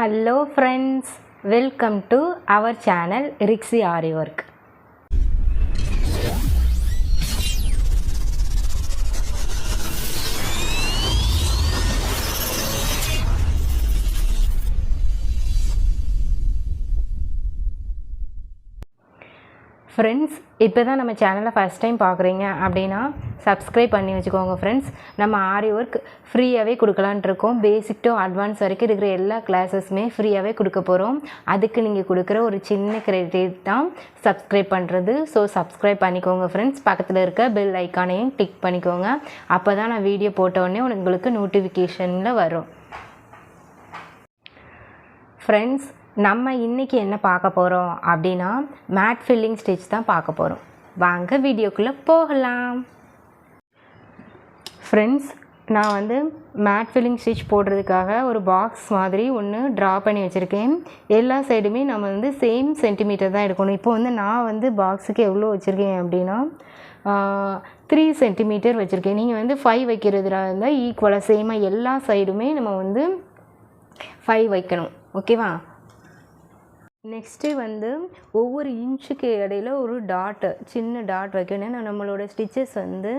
Hello friends welcome to our channel ரிக்ஸி aari work friends இப்போ தான் நம்ம சேனலை ஃபஸ்ட் டைம் பார்க்குறீங்க அப்படின்னா சப்ஸ்கிரைப் பண்ணி வச்சுக்கோங்க ஃப்ரெண்ட்ஸ் நம்ம ஆரி ஒர்க் ஃப்ரீயாகவே கொடுக்கலான்ட்டு இருக்கோம். பேசிக் டு அட்வான்ஸ் வரைக்கும் இருக்கிற எல்லா கிளாஸஸுமே ஃப்ரீயாகவே கொடுக்க போகிறோம் அதுக்கு நீங்கள் கொடுக்குற ஒரு சின்ன கிரெடிட் தான் சப்ஸ்கிரைப் பண்ணுறது ஸோ சப்ஸ்கிரைப் பண்ணிக்கோங்க ஃப்ரெண்ட்ஸ் பக்கத்தில் இருக்க பெல் ஐக்கானையும் டிக் பண்ணிக்கோங்க. அப்போ தான் நான் வீடியோ போட்ட உங்களுக்கு நோட்டிஃபிகேஷனில் வரும். ஃப்ரெண்ட்ஸ் நம்ம இன்றைக்கி என்ன பார்க்க போகிறோம் அப்படின்னா மேட் ஃபில்லிங் ஸ்டிச் தான் பார்க்க போகிறோம் வாங்க வீடியோக்குள்ளே போகலாம். ஃப்ரெண்ட்ஸ் நான் வந்து மேட் ஃபில்லிங் ஸ்டிச் போடுறதுக்காக ஒரு பாக்ஸ் மாதிரி ஒன்று ட்ரா பண்ணி வச்சுருக்கேன். எல்லா சைடுமே நம்ம வந்து சேம் சென்டிமீட்டர் தான் எடுக்கணும். இப்போ வந்து நான் வந்து பாக்ஸுக்கு எவ்வளோ வச்சுருக்கேன் அப்படின்னா த்ரீ சென்டிமீட்டர் வச்சுருக்கேன். நீங்கள் வந்து ஃபைவ் வைக்கிறதுல இருந்தால் ஈக்குவலாக சேமாக எல்லா சைடுமே நம்ம வந்து ஃபைவ் வைக்கணும். ஓகேவா நெக்ஸ்ட்டு வந்து ஒவ்வொரு இன்ச்சுக்கு இடையில ஒரு டாட்டு சின்ன டாட் வைக்கணும். ஏன்னா நம்மளோட ஸ்டிச்சஸ் வந்து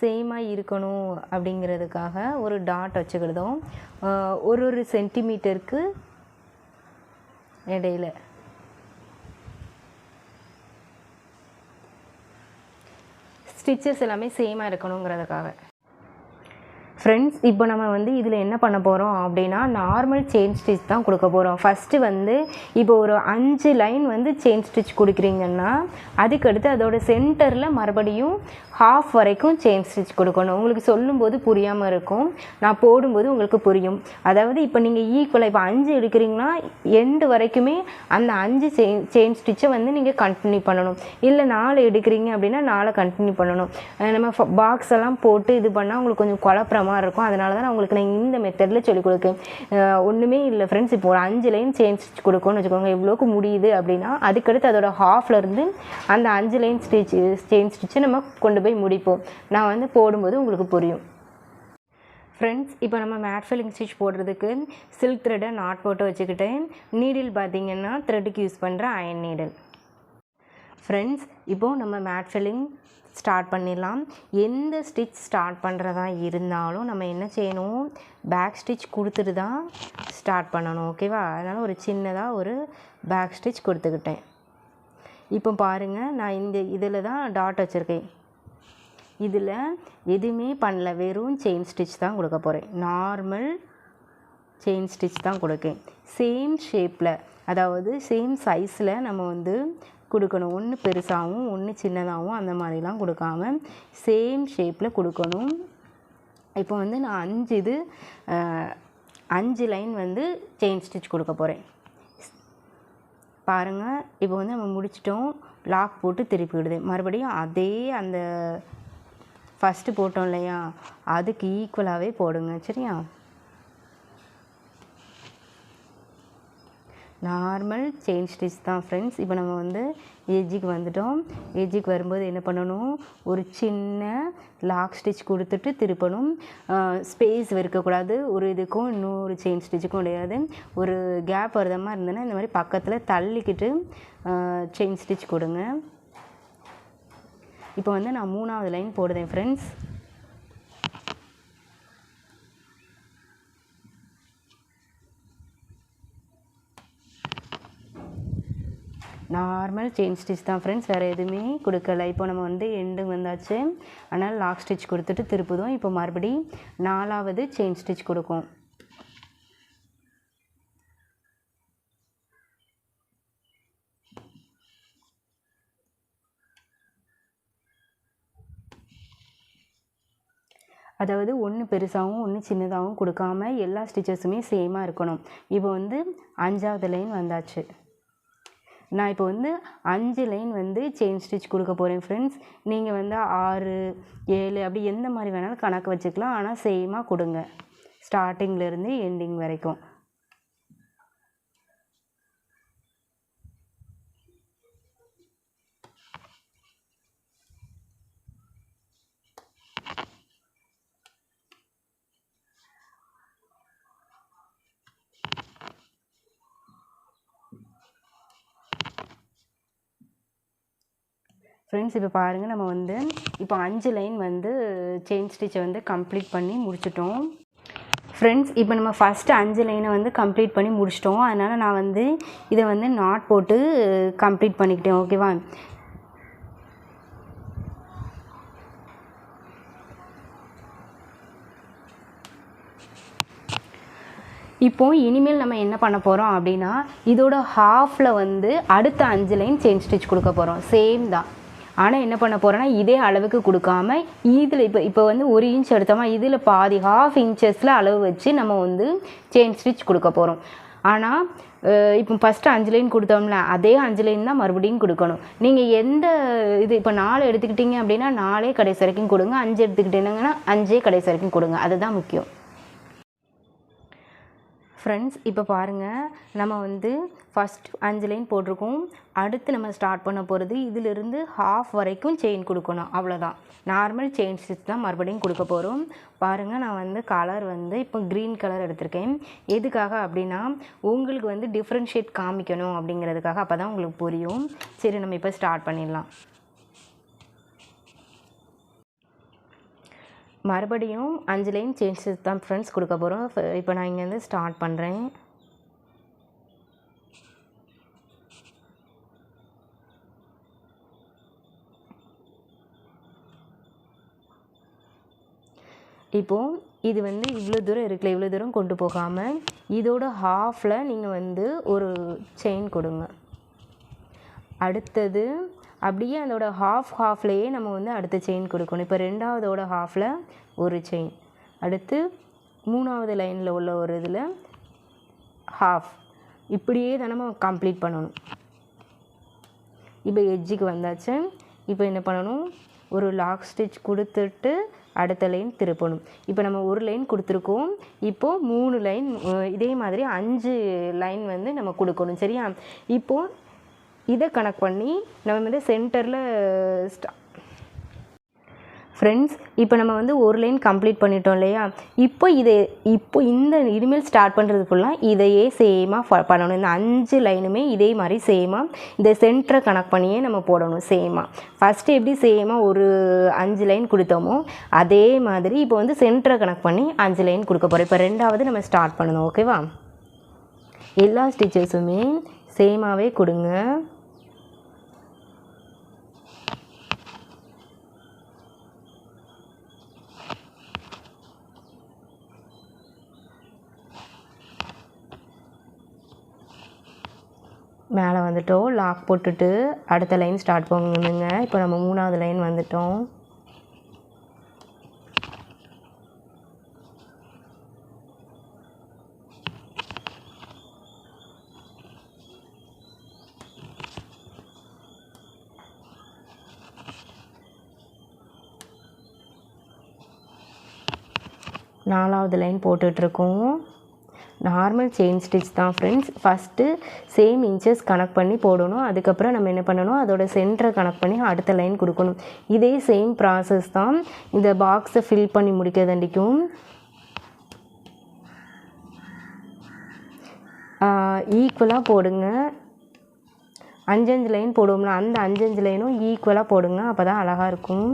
சேமாக இருக்கணும் அப்படிங்கிறதுக்காக ஒரு டாட் வச்சுக்கிடுதோம். ஒரு ஒரு சென்டிமீட்டருக்கு இடையில. ஸ்டிச்சஸ் எல்லாமே சேமாக இருக்கணுங்கிறதுக்காக. ஃப்ரெண்ட்ஸ் இப்போ நம்ம வந்து இதில் என்ன பண்ண போகிறோம் அப்படின்னா நார்மல் செயின் ஸ்டிச் தான் கொடுக்க போகிறோம் ஃபஸ்ட்டு வந்து இப்போ ஒரு அஞ்சு லைன் வந்து செயின் ஸ்டிச் கொடுக்குறீங்கன்னா அதுக்கடுத்து அதோட சென்டரில் மறுபடியும் ஹாஃப் வரைக்கும் செயின் ஸ்டிச் கொடுக்கணும். உங்களுக்கு சொல்லும்போது புரியாமல் இருக்கும். நான் போடும்போது உங்களுக்கு புரியும். அதாவது இப்போ நீங்கள் ஈக்குவலாக இப்போ அஞ்சு எடுக்கிறீங்கன்னா எண்டு வரைக்குமே அந்த அஞ்சு செயின் செயின் ஸ்டிச்சை வந்து நீங்கள் கண்டினியூ பண்ணணும். இல்லை நாலு எடுக்கிறீங்க அப்படின்னா நாளை கண்டினியூ பண்ணணும். நம்ம பாக்ஸ் எல்லாம் போட்டு இது பண்ணால் உங்களுக்கு கொஞ்சம் குழப்பற மாதிரி இருக்கும். அதனால தான் நான் உங்களுக்கு நான் இந்த மெத்தடில் சொல்லிக் கொடுக்கேன். ஒன்றுமே இல்லை ஃப்ரெண்ட்ஸ் இப்போ ஒரு அஞ்சு லைன் சேஞ்ச் ஸ்டிச் கொடுக்கணும்னு வச்சுக்கோங்க. இவ்வளோக்கு முடியுது அப்படின்னா அதுக்கடுத்து அதோட ஹாஃப்லேருந்து அந்த அஞ்சு லைன் ஸ்டிச் செயின் ஸ்டிச்சை நம்ம கொண்டு போய் முடிப்போம். நான் வந்து போடும்போது உங்களுக்கு புரியும். ஃப்ரெண்ட்ஸ் இப்போ நம்ம மேட் ஃபில்லிங் ஸ்டிச் போடுறதுக்கு சில்க் த்ரெட்டை நாட் போட்டு வச்சுக்கிட்டேன். நீடில் பார்த்திங்கன்னா த்ரெட்டுக்கு யூஸ் பண்ணுற அயன் நீடில் ஃப்ரெண்ட்ஸ் இப்போது நம்ம மேட் ஃபில்லிங் ஸ்டார்ட் பண்ணிடலாம். எந்த ஸ்டிச் ஸ்டார்ட் பண்ணுறதா இருந்தாலும் நம்ம என்ன செய்யணும்? பேக் ஸ்டிச் கொடுத்துட்டு தான் ஸ்டார்ட் பண்ணணும் ஓகேவா? அதனால் ஒரு சின்னதாக ஒரு பேக் ஸ்டிச் கொடுத்துக்கிட்டேன். இப்போ பாருங்கள் நான் இந்த இதில் தான் டாட் வச்சுருக்கேன். இதில் எதுவுமே பண்ணல வெறும் செயின் ஸ்டிச் தான் கொடுக்க போகிறேன் நார்மல் செயின் ஸ்டிச் தான் கொடுக்கேன். சேம் ஷேப்பில் அதாவது சேம் சைஸில் நம்ம வந்து கொடுக்கணும். ஒன்று பெருசாகவும் ஒன்று சின்னதாகவும் அந்த மாதிரிலாம் கொடுக்காம சேம் ஷேப்பில் கொடுக்கணும். இப்போ வந்து நான் அஞ்சு இது அஞ்சு லைன் வந்து செயின் ஸ்டிச் கொடுக்க போகிறேன் பாருங்கள் இப்போ வந்து நம்ம முடிச்சிட்டோம். லாக் போட்டு திருப்பி விடுது. மறுபடியும் அதே அந்த ஃபஸ்ட்டு போட்டோம் இல்லையா? அதுக்கு ஈக்குவலாகவே போடுங்க. சரியா? நார்மல் செயின் ஸ்டிச் தான் ஃப்ரெண்ட்ஸ் இப்போ நம்ம வந்து ஏஜிக்கு வந்துட்டோம். ஏஜிக்கு வரும்போது என்ன பண்ணணும்? ஒரு சின்ன லாக் ஸ்டிச் கொடுத்துட்டு திருப்பணும். ஸ்பேஸ் இருக்கக்கூடாது ஒரு இதுக்கும் இன்னொரு செயின் ஸ்டிச்சுக்கும் கிடையாது. ஒரு கேப் வருத மாதிரி இருந்ததுன்னா இந்த மாதிரி பக்கத்தில் தள்ளிக்கிட்டு செயின் ஸ்டிச் கொடுங்க. இப்போ வந்து நான் மூணாவது லைன் போடுதேன் ஃப்ரெண்ட்ஸ் நார்மல் செயின் ஸ்டிச் தான் ஃப்ரெண்ட்ஸ் வேறு எதுவுமே கொடுக்கல. இப்போ நம்ம வந்து எண்டு வந்தாச்சு. ஆனால் லாக் ஸ்டிச் கொடுத்துட்டு திருப்புதும். இப்போ மறுபடி நாலாவது செயின் ஸ்டிச் கொடுக்கும். அதாவது ஒன்று பெருசாகவும் ஒன்று சின்னதாகவும் கொடுக்காம எல்லா ஸ்டிச்சஸுமே சேமாக இருக்கணும். இப்போ வந்து அஞ்சாவது லைன் வந்தாச்சு. நான் இப்போ வந்து அஞ்சு லைன் வந்து செயின் ஸ்டிச் கொடுக்க போகிறேன் ஃப்ரெண்ட்ஸ் நீங்கள் வந்து ஆறு ஏழு அப்படி எந்த மாதிரி வேணாலும் கணக்கு வச்சுக்கலாம். ஆனால் சேமாக கொடுங்க. ஸ்டார்டிங்லேருந்து எண்டிங் வரைக்கும். ஃப்ரெண்ட்ஸ் இப்போ பாருங்கள் நம்ம வந்து இப்போ அஞ்சு லைன் வந்து செயின் ஸ்டிச்சை வந்து கம்ப்ளீட் பண்ணி முடிச்சிட்டோம். ஃப்ரெண்ட்ஸ் இப்போ நம்ம ஃபஸ்ட்டு அஞ்சு லைனை வந்து கம்ப்ளீட் பண்ணி முடிச்சிட்டோம். அதனால் நான் வந்து இதை வந்து நாட் போட்டு கம்ப்ளீட் பண்ணிக்கிட்டேன் ஓகேவா இப்போ இனிமேல் நம்ம என்ன பண்ண போகிறோம் அப்படின்னா இதோட ஹாஃபில் வந்து அடுத்த அஞ்சு லைன் செயின் ஸ்டிச் கொடுக்க போகிறோம் சேம் தான். ஆனால் என்ன பண்ண போகிறோன்னா இதே அளவுக்கு கொடுக்காம இதில் இப்போ இப்போ வந்து ஒரு இன்ச் எடுத்தோமா இதில் பாதி ஹாஃப் இன்ச்சஸில் அளவு வச்சு நம்ம வந்து செயின் ஸ்டிச் கொடுக்க போகிறோம் ஆனால் இப்போ ஃபஸ்ட்டு அஞ்சு லைன் கொடுத்தோம்ல அதே அஞ்சு லைன் தான் மறுபடியும் கொடுக்கணும். நீங்கள் எந்த இது இப்போ நாலு எடுத்துக்கிட்டீங்க அப்படின்னா நாலே கடைசி வரைக்கும் கொடுங்க. அஞ்சு எடுத்துக்கிட்டீங்கன்னா அஞ்சே கடைசி வரைக்கும் கொடுங்க. அதுதான் முக்கியம். ஃப்ரெண்ட்ஸ் இப்போ பாருங்கள் நம்ம வந்து ஃபஸ்ட் அஞ்சு லைன் போட்டிருக்கோம். அடுத்து நம்ம ஸ்டார்ட் பண்ண போகிறது இதிலிருந்து ஹாஃப் வரைக்கும் செயின் கொடுக்கணும். அவ்வளோதான் நார்மல் செயின் ஸ்டிச் தான் மறுபடியும் கொடுக்க போகிறோம் பாருங்கள் நான் வந்து கலர் வந்து இப்போ க்ரீன் கலர் எடுத்திருக்கேன். எதுக்காக அப்படின்னா உங்களுக்கு வந்து டிஃப்ரென்ஷியேட் காமிக்கணும் அப்படிங்கிறதுக்காக அப்போ தான் உங்களுக்கு புரியும். சரி நம்ம இப்போ ஸ்டார்ட் பண்ணிடலாம். மறுபடியும் அஞ்சு லைன் சேஞ்சஸ் தான் ஃப்ரெண்ட்ஸ் கொடுக்க போகிறோம் இப்போ நான் இங்கேருந்து ஸ்டார்ட் பண்ணுறேன் இப்போது இது வந்து இவ்வளோ தூரம் இருக்குல்ல இவ்வளோ தூரம் கொண்டு போகாமல் இதோட ஹாஃபில் நீங்கள் வந்து ஒரு செயின் கொடுங்க. அடுத்தது அப்படியே அதோட ஹாஃப் ஹாஃப்லேயே நம்ம வந்து அடுத்த செயின் கொடுக்கணும். இப்போ ரெண்டாவதோட ஹாஃபில் ஒரு செயின் அடுத்து மூணாவது லைனில் உள்ள ஒரு இதில் ஹாஃப் இப்படியே தான் நம்ம கம்ப்ளீட் பண்ணணும். இப்போ எட்ஜுக்கு வந்தாச்சு. இப்போ என்ன பண்ணணும்? ஒரு லாக் ஸ்டிச் கொடுத்துட்டு அடுத்த லைன் திருப்பணும். இப்போ நம்ம ஒரு லைன் கொடுத்துருக்கோம். இப்போது மூணு லைன் இதே மாதிரி அஞ்சு லைன் வந்து நம்ம கொடுக்கணும். சரியா? இப்போது இதை கனெக்ட் பண்ணி நம்ம வந்து சென்டரில் ஸ்டா ஃப்ரெண்ட்ஸ் இப்போ நம்ம வந்து ஒரு லைன் கம்ப்ளீட் பண்ணிட்டோம் இல்லையா? இப்போ இதை இப்போ இந்த இனிமேல் ஸ்டார்ட் பண்ணுறது ஃபுல்லாக இதையே சேமாக பண்ணணும். இந்த அஞ்சு லைனுமே இதே மாதிரி சேமாக இந்த சென்டரை கனெக்ட் பண்ணியே நம்ம போடணும் சேமாக ஃபஸ்ட்டு எப்படி சேமாக ஒரு அஞ்சு லைன் கொடுத்தோமோ அதே மாதிரி இப்போ வந்து சென்டரை கனெக்ட் பண்ணி அஞ்சு லைன் கொடுக்க போகிறோம் இப்போ ரெண்டாவது நம்ம ஸ்டார்ட் பண்ணணும் ஓகேவா எல்லா ஸ்டிச்சஸுமே சேமாகவே கொடுங்க. மேலே வந்துட்டோம் லாக் போட்டுட்டு அடுத்த லைன் ஸ்டார்ட் பண்ணுங்க. இப்போ நம்ம மூணாவது லைன் வந்துட்டோம். நாலாவது லைன் போட்டுட்ருக்கோம் நார்மல் செயின் ஸ்டிச் தான் friends first same inches connect பண்ணி போடணும். அதுக்கப்புறம் நம்ம என்ன பண்ணணும்? அதோட சென்டரை கனெக்ட் பண்ணி அடுத்த லைன் கொடுக்கணும். இதே சேம் ப்ராசஸ் தான். இந்த பாக்ஸை ஃபில் பண்ணி முடிக்கிறதண்டிக்கும் ஈக்குவலாக போடுங்க. அஞ்சஞ்சு லைன் போடுவோம்ல அந்த அஞ்சஞ்சு லைனும் ஈக்குவலாக போடுங்க. அப்போ தான் அழகாக இருக்கும்.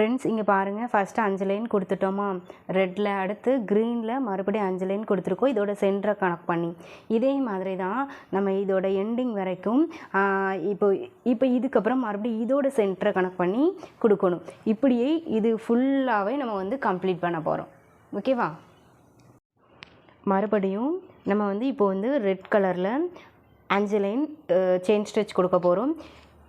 ஃப்ரெண்ட்ஸ் இங்கே பாருங்கள் ஃபஸ்ட்டு அஞ்சு லைன் கொடுத்துட்டோமா ரெட்டில் அடுத்து க்ரீனில் மறுபடியும் அஞ்சு லைன் கொடுத்துருக்கோம். இதோட சென்டரை கனெக்ட் பண்ணி. இதே மாதிரி தான் நம்ம இதோட எண்டிங் வரைக்கும் இப்போ இப்போ இதுக்கப்புறம் மறுபடியும் இதோட சென்டரை கனெக்ட் பண்ணி கொடுக்கணும். இப்படியே இது ஃபுல்லாகவே நம்ம வந்து கம்ப்ளீட் பண்ண போகிறோம் ஓகேவா மறுபடியும் நம்ம வந்து இப்போ வந்து ரெட் கலரில் அஞ்சு லைன் செயின் ஸ்டிச் கொடுக்க போகிறோம்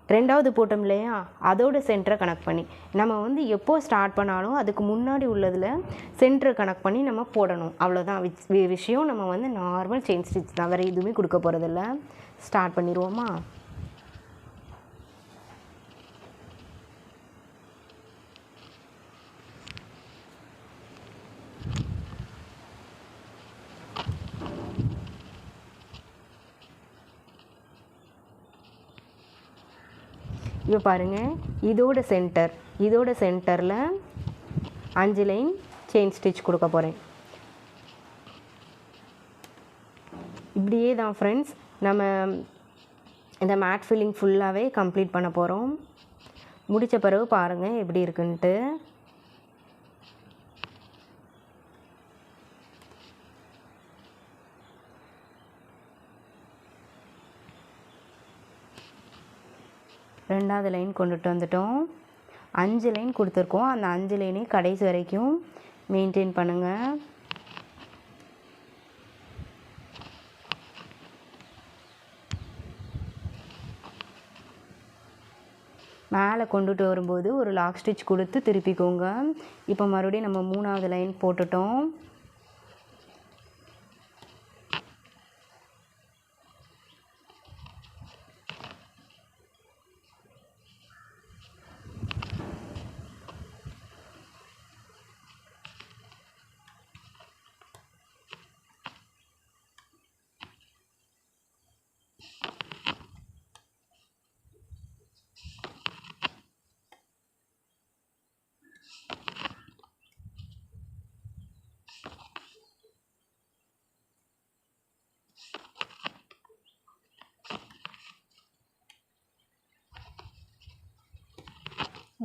ரெண்டாவது போட்டோம் இல்லையா? அதோட சென்டரை கனெக்ட் பண்ணி. நம்ம வந்து எப்போ ஸ்டார்ட் பண்ணாலும் அதுக்கு முன்னாடி உள்ளதில் சென்டரை கனெக்ட் பண்ணி நம்ம போடணும். அவ்வளோதான் வி- விஷயம் நம்ம வந்து நார்மல் செயின் ஸ்டிச் தான். வேறு எதுவுமே கொடுக்க போகிறதில்ல ஸ்டார்ட் பண்ணிடுவோமா? இப்போ பாருங்கள் இதோட சென்டர் இதோட சென்டரில் அஞ்சு லைன் செயின் ஸ்டிச் கொடுக்க போகிறேன் இப்படியே தான் ஃப்ரெண்ட்ஸ் நம்ம இந்த மேட் ஃபில்லிங் ஃபுல்லாகவே கம்ப்ளீட் பண்ண போகிறோம் முடித்த பிறகு பாருங்கள் எப்படி இருக்குன்ட்டு. ரெண்டாவது லைன் கொண்டுட்டு வந்துட்டோம். அஞ்சு லைன் கொடுத்துருக்கோம். அந்த அஞ்சு லைனை கடைசி வரைக்கும் மெயின்டைன் பண்ணுங்கள் மேலே கொண்டுட்டு வரும்போது ஒரு லாக் ஸ்டிச் கொடுத்து திருப்பிக்கோங்க. இப்போ மறுபடியும் நம்ம மூணாவது லைன் போட்டுட்டோம்.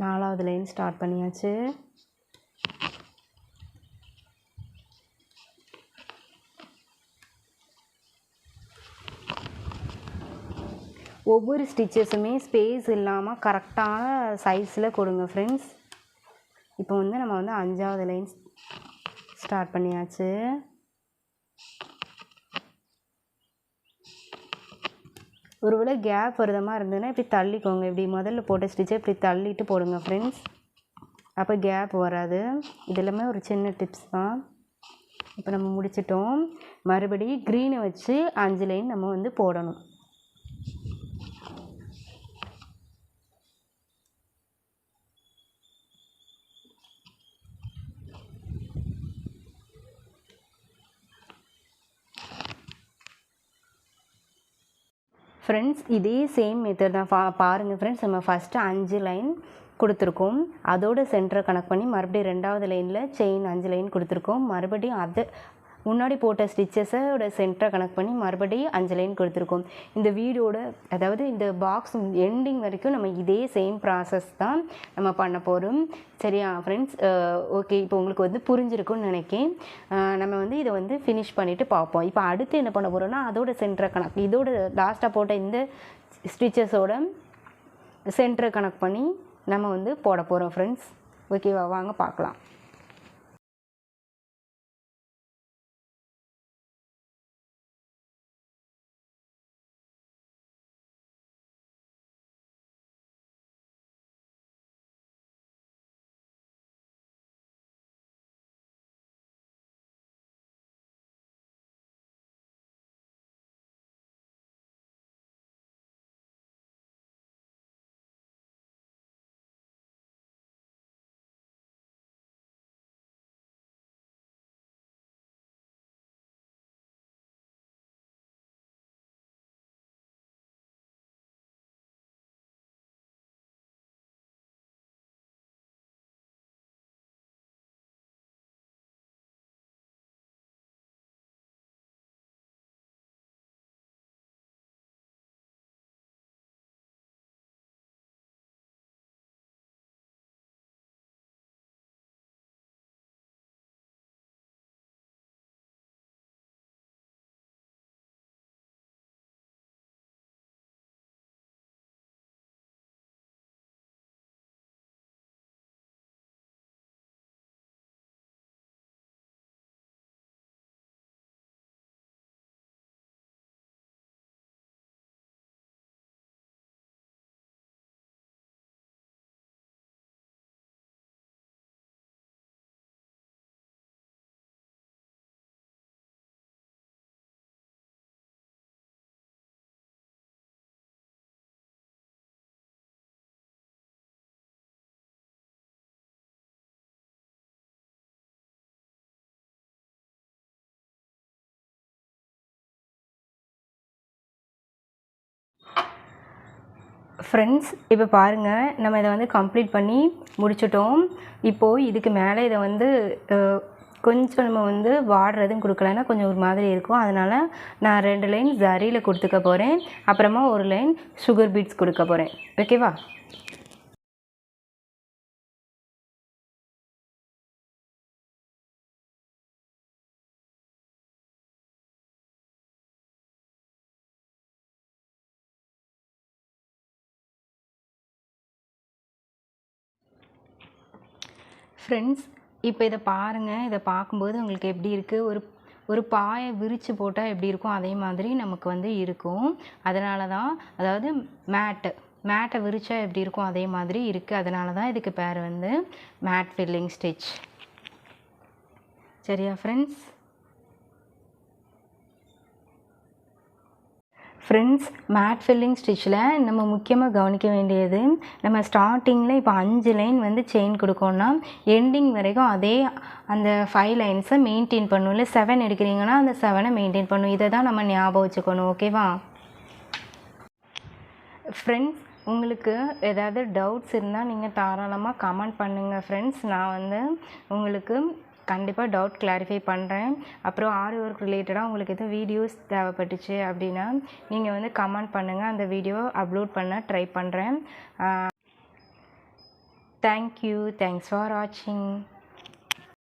நாலாவது லைன் ஸ்டார்ட் பண்ணியாச்சு. ஒவ்வொரு ஸ்டிச்சஸுமே ஸ்பேஸ் இல்லாமல் கரெக்டான சைஸில் கொடுங்க ஃப்ரெண்ட்ஸ் இப்போ வந்து நம்ம வந்து அஞ்சாவது லைன் ஸ்டார்ட் பண்ணியாச்சு. ஒருவேளை கேப் வருத மாதிரி இருந்ததுன்னா இப்படி தள்ளிக்கோங்க. இப்படி முதல்ல போட்ட ஸ்டிச்சை இப்படி தள்ளிட்டு போடுங்க ஃப்ரெண்ட்ஸ் அப்போ கேப் வராது. இது எல்லாமே ஒரு சின்ன டிப்ஸ் தான். இப்போ நம்ம முடிச்சிட்டோம். மறுபடியும் க்ரீனை வச்சு அஞ்சு லைன் நம்ம வந்து போடணும். ஃப்ரெண்ட்ஸ் இதே சேம் மெத்தட் தான். பா பாருங்கள் ஃப்ரெண்ட்ஸ் நம்ம ஃபஸ்ட்டு அஞ்சு லைன் கொடுத்துருக்கோம். அதோட சென்டரை கனெக்ட் பண்ணி மறுபடியும் ரெண்டாவது லைனில் செயின் அஞ்சு லைன் கொடுத்துருக்கோம். மறுபடியும் அதை முன்னாடி போட்ட ஸ்டிச்சஸோட சென்டரை கனெக்ட் பண்ணி மறுபடியும் அஞ்சு லைன் கொடுத்துருக்கோம். இந்த வீடியோட அதாவது இந்த பாக்ஸ் எண்டிங் வரைக்கும் நம்ம இதே சேம் ப்ராசஸ் தான் நம்ம பண்ண போகிறோம் சரியா ஃப்ரெண்ட்ஸ் ஓகே இப்போ உங்களுக்கு வந்து புரிஞ்சிருக்கும்னு நினைக்கேன். நம்ம வந்து இதை வந்து ஃபினிஷ் பண்ணிவிட்டு பார்ப்போம். இப்போ அடுத்து என்ன பண்ண போகிறோம்னா அதோட சென்டரை கணக்கு இதோட லாஸ்ட்டாக போட்ட இந்த ஸ்டிச்சஸோட சென்டரை கனெக்ட் பண்ணி நம்ம வந்து போட போகிறோம் ஃப்ரெண்ட்ஸ் ஓகேவா வாங்க பார்க்கலாம். ஃப்ரெண்ட்ஸ் இப்போ பாருங்கள் நம்ம இதை வந்து கம்ப்ளீட் பண்ணி முடிச்சிட்டோம். இப்போது இதுக்கு மேலே இதை வந்து கொஞ்சம் நம்ம வந்து வாடுறதும் கொடுக்கலன்னா கொஞ்சம் ஒரு மாதிரி இருக்கும். அதனால் நான் ரெண்டு லைன் ஜரியில் கொடுத்துக்க போகிறேன் அப்புறமா ஒரு லைன் சுகர் பீட்ஸ் கொடுக்க போகிறேன் ஓகேவா ஃப்ரெண்ட்ஸ் இப்போ இதை பாருங்கள் இதை பார்க்கும்போது உங்களுக்கு எப்படி இருக்குது ஒரு ஒரு பாயை விரித்து போட்டால் எப்படி இருக்கும்? அதே மாதிரி நமக்கு வந்து இருக்கும். அதனால தான் அதாவது மேட்டு மேட்டை விரித்தா எப்படி இருக்கும்? அதே மாதிரி இருக்குது அதனால தான் இதுக்கு பேர் வந்து மேட் ஃபில்லிங் ஸ்டிச் சரியா ஃப்ரெண்ட்ஸ் ஃப்ரெண்ட்ஸ் மேட் ஃபில்லிங் ஸ்டிச்சில் நம்ம முக்கியமாக கவனிக்க வேண்டியது நம்ம ஸ்டார்டிங்கில் இப்போ அஞ்சு லைன் வந்து செயின் கொடுக்கோன்னா எண்டிங் வரைக்கும் அதே அந்த ஃபைவ் லைன்ஸை மெயின்டைன் பண்ணும். இல்லை செவன் எடுக்கிறீங்கன்னா அந்த செவனை மெயின்டைன் பண்ணும். இதை தான் நம்ம ஞாபகம் வச்சுக்கணும். ஓகேவா ஃப்ரெண்ட்ஸ் உங்களுக்கு ஏதாவது டவுட்ஸ் இருந்தால் நீங்கள் தாராளமாக கமெண்ட் பண்ணுங்கள் ஃப்ரெண்ட்ஸ் நான் வந்து உங்களுக்கு கண்டிப்பாக டவுட் கிளாரிஃபை பண்ணுறேன் அப்புறம் ஆரி ஒர்க் ரிலேட்டடாக உங்களுக்கு எதுவும் வீடியோஸ் தேவைப்பட்டுச்சு அப்படின்னா நீங்கள் வந்து கமெண்ட் பண்ணுங்கள் அந்த வீடியோ அப்லோட் பண்ண ட்ரை பண்ணுறேன் தேங்க்யூ தேங்க்ஸ் ஃபார் வாட்சிங்